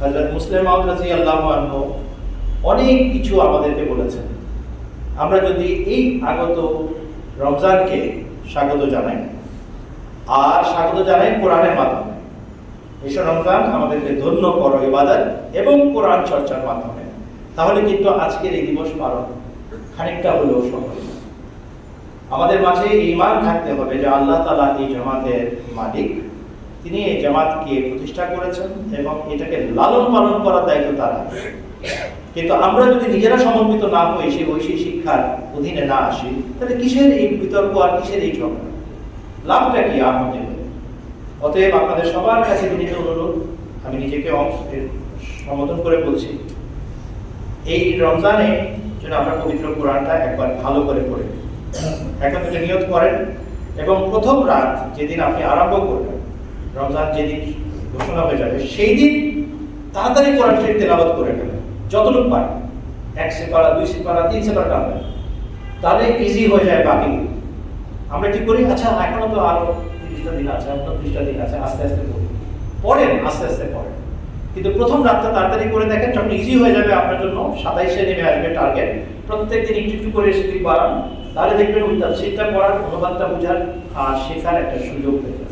হজরত মুসলিম রাজি আল্লাহ অনেক কিছু আমাদেরকে বলেছেন। আমরা যদি এই আগত রমজানকে স্বাগত জানাই, আর স্বাগত জানাই কোরআনের মাধ্যমে এসব রমজান আমাদেরকে ধন্য করো ইবাদত এবং কোরআন চর্চার মাধ্যমে। তাহলে কিন্তু আজকের এই দিবস পালন খানিকটা হলেও সফল আমাদের মাঝে ইমান থাকতে হবে যে আল্লাহ তালা এই জামাতের মালিক। তিনি এই জামাতকে প্রতিষ্ঠা করেছেন এবং এটাকে লালন পালন করার দায়িত্ব তারা। কিন্তু আমরা যদি নিজেরা সমর্পিত না হই, সেই ঐশী শিক্ষার অধীনে না আসি, তাহলে কিসের এই বিতর্ক আর কিসের এই ঝগড়া? লাভটা কি আমাদের অতএব আপনাদের সবার কাছে বিনীত অনুরোধ, আমি নিজেকে সম্বোধন করে বলছি, এই রমজানে যেন আমরা পবিত্র কোরআনটা একবার ভালো করে পড়ি। এখন নিয়ত করেন এবং প্রথম রাত যেদিন আপনি আরম্ভ করবেন রমজান যেদিন ঘোষণা হয়ে যাবে সেই দিন তাড়াতাড়ি কোরআন শরীফ তেলাবাদ করে ফেলেন যতটুকু পারেন এক সেপারা দুই সেপারা তিন সেপারা টানবেন তাহলে ইজি হয়ে যায় বাকি আমরা কি করি? আচ্ছা এখনও তো আরও তিরিশটা দিন আছে এখনও ত্রিশটা দিন আছে, আস্তে আস্তে করি। পড়েন, আস্তে আস্তে পড়েন। কিন্তু প্রথম রাতটা তাড়াতাড়ি করে দেখেন, যখন ইজি হয়ে যাবে আপনার জন্য, সাতাইশে নেমে আসবে টার্গেট প্রত্যেক দিন একটু একটু করে যদি বাড়ান। তাহলে দেখবেন ওই তাফসিরটা পড়ার অনুবাদটা বোঝার, আর শেখার একটা সুযোগ যাবে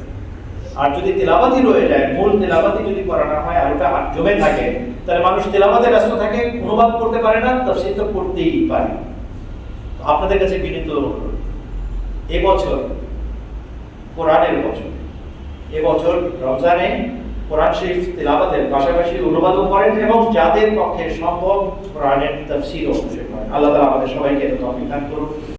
আর যদি তেলাবাতি রয়ে যায়, মূল তেলাবাতি যদি করা না হয় আর ওটা জমে থাকে, তাহলে মানুষ তেলাবাতে ব্যস্ত থাকে, অনুবাদ করতে পারে না তাফসির তো পড়তেই পারে। আপনাদের কাছে বিনীত এবছর, কোরআনের বছর, এবছর রমজানে কোরআন শরীফ তেলাবাতের পাশাপাশি অনুবাদও করেন এবং যাদের পক্ষে সম্ভব কোরআনের তাফসির অবশ্যই করেন। আল্লাহ তাআলা আমাদের সবাইকে তৌফিক দান করুন।